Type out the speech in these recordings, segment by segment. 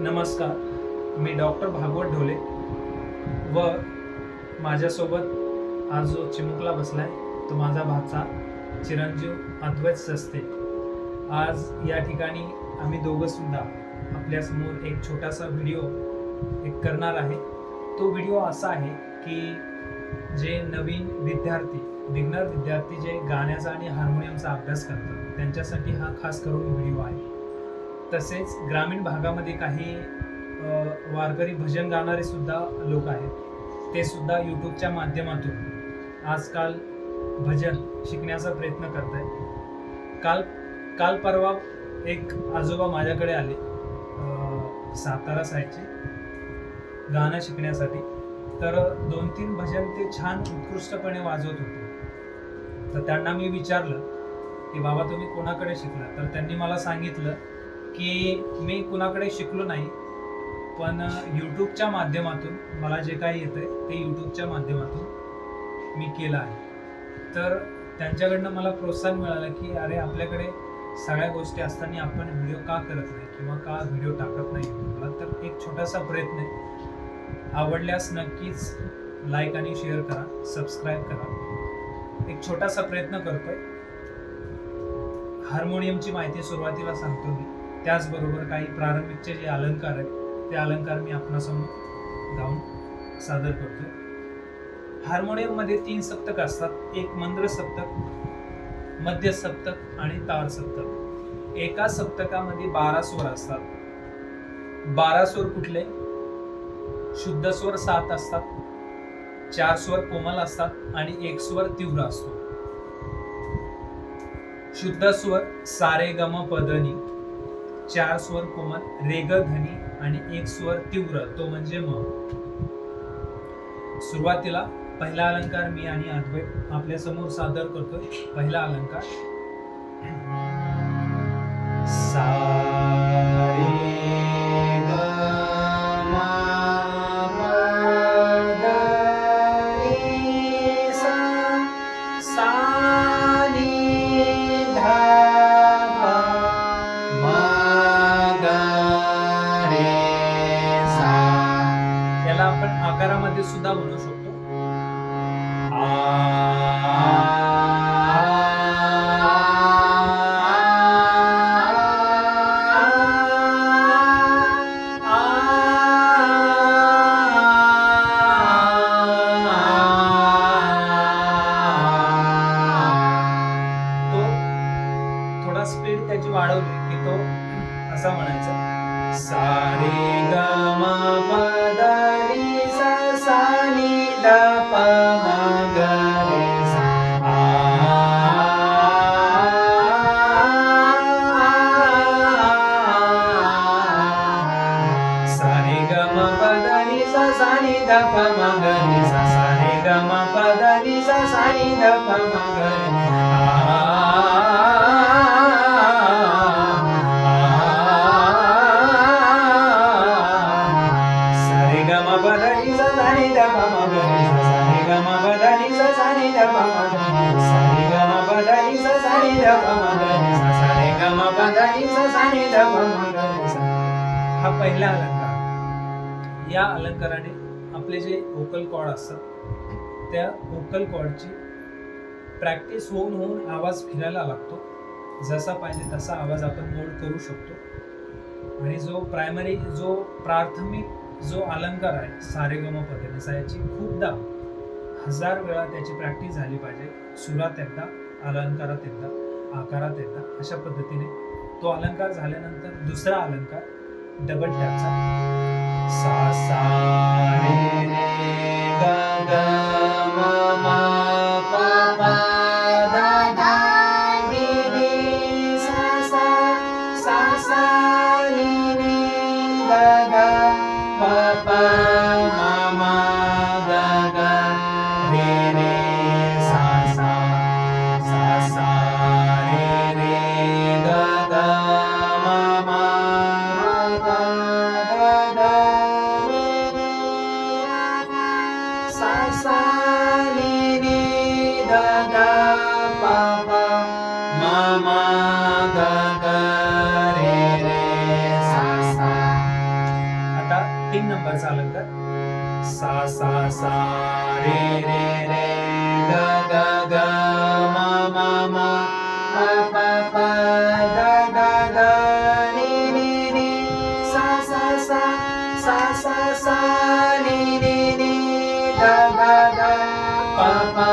नमस्कार. मी डॉक्टर भागवत ढोले व माझ्यासोबत आज जो चिमुकला बसला आहे तो माझा भाचा चिरंजीव अद्वैत सस्ते. आज या ठिकाणी आम्ही दोघंसुद्धा आपल्यासमोर एक छोटासा व्हिडिओ एक करणार आहे. तो व्हिडिओ असा आहे की जे नवीन विद्यार्थी बिगनर विद्यार्थी जे गाण्याचा आणि हार्मोनियमचा अभ्यास करतात त्यांच्यासाठी हा खास करून व्हिडिओ आहे. तसेच ग्रामीण भागामध्ये काही वारकरी भजन गाणारे सुद्धा लोक आहेत. ते सुद्धा यूट्यूबच्या माध्यमातून आजकाल भजन शिकण्याचा प्रयत्न करत आहेत काल काल परवा एक आजोबा माझ्याकडे आले सातारा साईडचे गाणं शिकण्यासाठी. तर दोन तीन भजन ते छान उत्कृष्टपणे वाजवत होते. तर त्यांना मी विचारलं की बाबा तुम्ही कोणाकडे शिकला तर त्यांनी मला सांगितलं की मी कुणाकडे शिकलो नाही पण यूट्यूबच्या माध्यमातून मला जे काही येतं आहे ते यूट्यूबच्या माध्यमातून मी केलं आहे. तर त्यांच्याकडनं मला प्रोत्साहन मिळालं की अरे आपल्याकडे सगळ्या गोष्टी असताना आपण व्हिडिओ का करत नाही किंवा का व्हिडिओ टाकत नाही? यूट्यूबला तर एक छोटासा प्रयत्न आहे. आवडल्यास नक्कीच लाईक आणि शेअर करा सबस्क्राईब करा. एक छोटासा प्रयत्न करतोय. हार्मोनियमची माहिती सुरुवातीला सांगतो मी. त्याचबरोबर काही प्रारंभिकचे जे अलंकार आहेत ते अलंकार मी आपणासमोर गाऊन सादर करतो. हार्मोनियममध्ये तीन सप्तक असतात. एक मंद्र सप्तक मध्य सप्तक आणि तार सप्तक. एका सप्तकामध्ये बारा स्वर असतात. बारा स्वर कुठले? शुद्ध स्वर सात असतात. चार स्वर कोमल असतात आणि एक स्वर तीव्र असतो. शुद्ध स्वर सारे गम पदनी. चार स्वर कोमल रेग धनी आणि एक स्वर तीव्र. तो म्हणजे म. सुरुवातीला पहिला अलंकार मी आणि अद्वैत आपल्यासमोर सादर करतोय. पहिला अलंकार. सा याला आपण आकारामध्ये सुद्धा म्हणू शकतो. आ नी द प म ग रे सा हा पहिला अलंकार. या अलंकाराने आपले जे वोकल कॉर्ड असतात त्या वोकल कॉर्डची प्रॅक्टिस होऊन होऊन आवाज फिरायला लागतो. जसा पाहिजे तसा आवाज आपण मोड करू शकतो. आणि जो प्रायमरी जो प्राथमिक जो अलंकार आहे सारेगम पद्धतीचा याची खूपदा हजार वेळा त्याची प्रॅक्टिस झाली पाहिजे. सुरात एकदा अलंकारात एकदा आकारात एकदा अशा पद्धतीने. तो अलंकार झाल्यानंतर दुसरा अलंकार डबल टॅपचा सा सा रे रे pa pa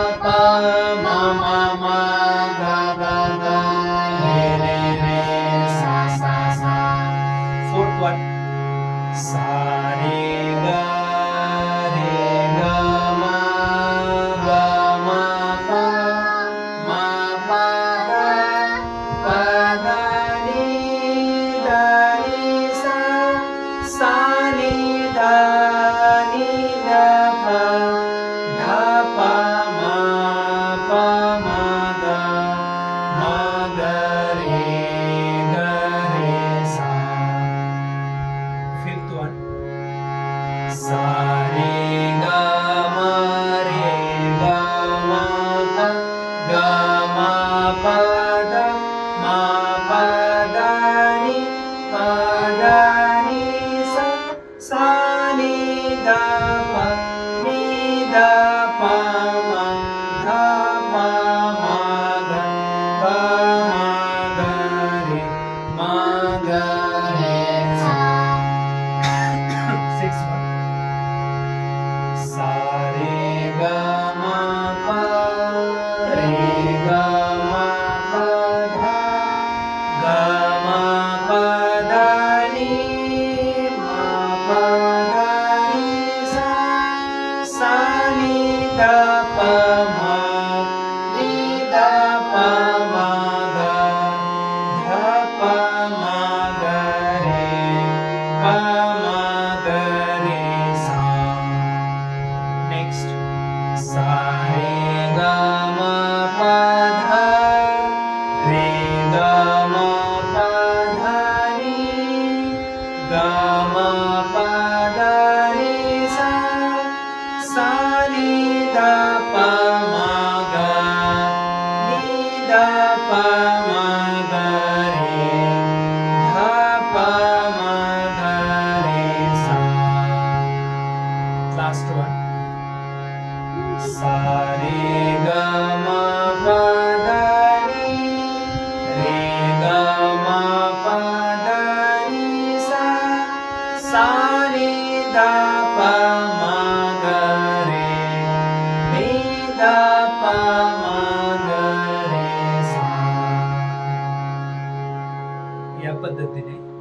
पद्धतीने.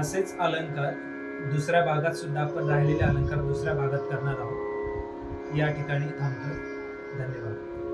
असेच अलंकार दुसऱ्या भागात सुद्धा आपण राहिलेले अलंकार दुसऱ्या भागात करणार आहोत. या ठिकाणी थांबतो धन्यवाद.